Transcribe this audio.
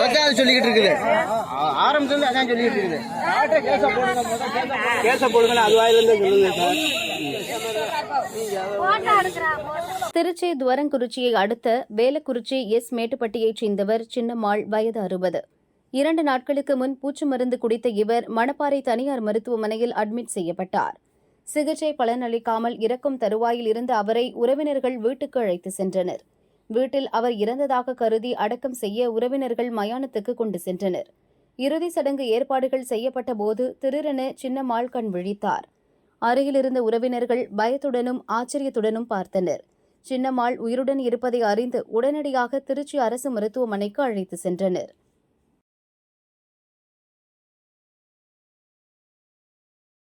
அதான் அது சொல்லிக்கிட்டு இருக்குது. ஆ- ஆரம்பத்துல அதான் சொல்லிக்கிட்டு இருக்குது. கேஸ போடுங்க அது வாயிலிருந்து சொல்லுங்க சார் திருச்சி துவரங்குறிச்சியை அடுத்த வேலக்குறிச்சி எஸ். மேட்டுப்பட்டியைச் சேர்ந்தவர் சின்னம்மாள் வயது அறுபது. இரண்டு நாட்களுக்கு முன் பூச்சு மருந்து குடித்த இவர் மணப்பாறை தனியார் மருத்துவமனையில் அட்மிட் செய்யப்பட்டார். சிகிச்சை பலனளிக்காமல் இறக்கும் தருவாயில் இருந்த அவரை உறவினர்கள் வீட்டுக்கு அழைத்து சென்றனர். வீட்டில் அவர் இறந்ததாக கருதி அடக்கம் செய்ய உறவினர்கள் மயானத்துக்கு கொண்டு சென்றனர். இறுதி சடங்கு ஏற்பாடுகள் செய்யப்பட்ட போது திருரென சின்னம்மாள் கண் விழித்தார். அருகிலிருந்த உறவினர்கள் பயத்துடனும் ஆச்சரியத்துடனும் பார்த்தனர். சின்னம்மாள் உயிருடன் இருப்பதை அறிந்து உடனடியாக திருச்சி அரசு மருத்துவமனைக்கு அழைத்து சென்றனர்.